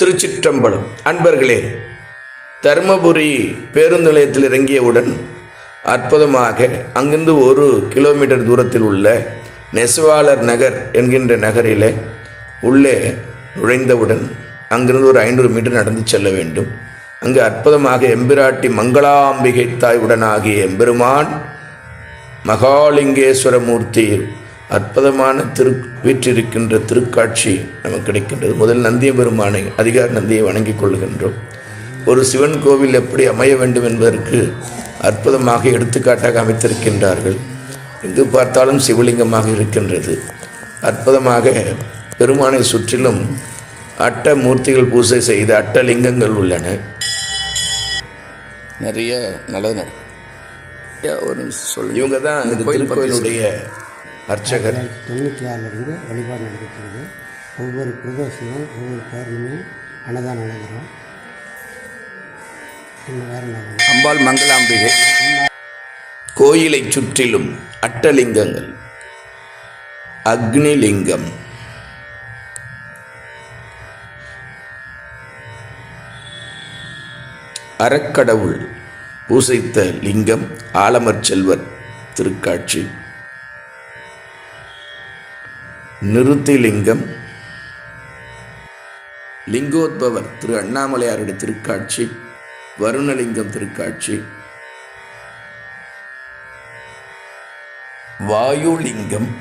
திருச்சிற்றம்பலம். அன்பர்களே தருமபுரி பேருந்து நிலையத்தில் இறங்கியவுடன் அற்புதமாக அங்கிருந்து ஒரு கிலோமீட்டர் தூரத்தில் உள்ள நெசவாளர் நகர் என்கின்ற நகரில் உள்ளே நுழைந்தவுடன் அங்கிருந்து ஒரு ஐநூறு மீட்டர் நடந்து செல்ல வேண்டும். அங்கு அற்புதமாக எம்பிராட்டி மங்களாம்பிகை தாயுடனாகிய எம்பெருமான் மகாலிங்கேஸ்வரமூர்த்தி அற்புதமான திரு வீற்றிருக்கின்ற திருக்காட்சி நமக்கு கிடைக்கின்றது. முதல் நந்திய பெருமானை அதிகார நந்தியை வணங்கிக் கொள்கின்றோம் ஒரு சிவன் கோவில் எப்படி அமைய வேண்டும் என்பதற்கு அற்புதமாக எடுத்துக்காட்டாக அமைத்திருக்கின்றார்கள். எங்கு பார்த்தாலும் சிவலிங்கமாக இருக்கின்றது. அற்புதமாக பெருமானை சுற்றிலும் அட்ட மூர்த்திகள் பூஜை செய்த அட்டலிங்கங்கள் உள்ளன. நிறைய நல்லது நடக்கும். ஒரு நிமிஷம் சொல்லு இவங்க தான் இந்த திருக்கோயிலுடைய அர்ச்சகர். தொண்ணூற்றி ஆறிலிருந்து வழிபாடு நடைபெற்றது ஒவ்வொரு பிரதோஷமும் ஒவ்வொரு பௌர்ணமியும் அன்னதானம் என்ன அம்பாள் மங்களாம்பிகை. கோயிலை சுற்றிலும் அட்டலிங்கங்கள் அக்னிலிங்கம் அறக்கடவுள் பூசைத்த லிங்கம் ஆலமர் செல்வர் திருக்காட்சி. நிறுத்திலிங்கம் லிங்கோத்பவர் திரு அண்ணாமலையாருடைய திருக்காட்சி வருணலிங்கம் திருக்காட்சி. வாயுலிங்கம்.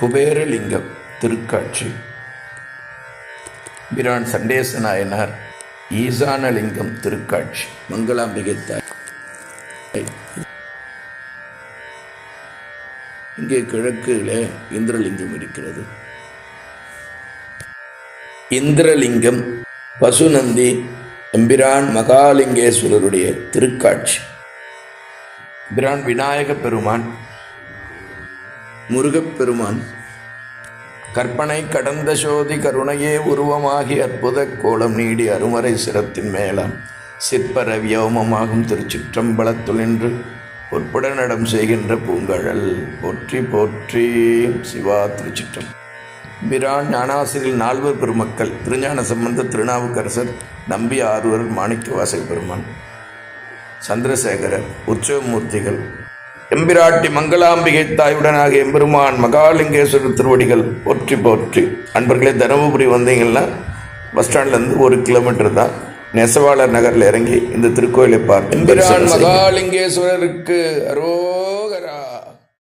குபேரலிங்கம் திருக்காட்சி. பிரான் சண்டேச நாயனார் ஈசானலிங்கம் திருக்காட்சி. மங்களாம்பிகை தாய். இங்கே கிழக்கிலே இந்திரலிங்கம் இருக்கிறது. இந்திரலிங்கம் பசுநந்தி எம்பிரான் மகாலிங்கேஸ்வரருடைய திருக்காட்சி. பிரான் விநாயக பெருமான் முருகப்பெருமான் கற்பனை கடந்த சோதி கருணையே உருவமாகி அற்புத கோலம் நீடி அருமறை சிரத்தின் மேலாம் சிற்பர வியோமமாகும் திருச்சிற்றம்பலத்துள் நின்று உட்பட நடம் செய்கின்ற பூங்கழல். போற்றி போற்றி சிவா திருச்சிற்றம். பிரான் ஞானாசிரியர் நால்வர் பெருமக்கள் திருஞான சம்பந்த திருநாவுக்கரசர் நம்பி ஆறுவர் மாணிக்கவாசக பெருமான் சந்திரசேகரர் உற்சவமூர்த்திகள் எம்பிராட்டி மங்களாம்பிகை தாயுடனாக எம்பெருமான் மகாலிங்கேஸ்வரர் திருவடிகள் போற்றி போற்றி. அன்பர்களே தருமபுரி வந்தீங்கன்னா பஸ் ஸ்டாண்ட்லேருந்து ஒரு கிலோமீட்டர் தான். நெசவாளர் நகரில் இறங்கி இந்த திருக்கோயிலை பார்த்து மகாலிங்கேஸ்வரருக்கு அரோ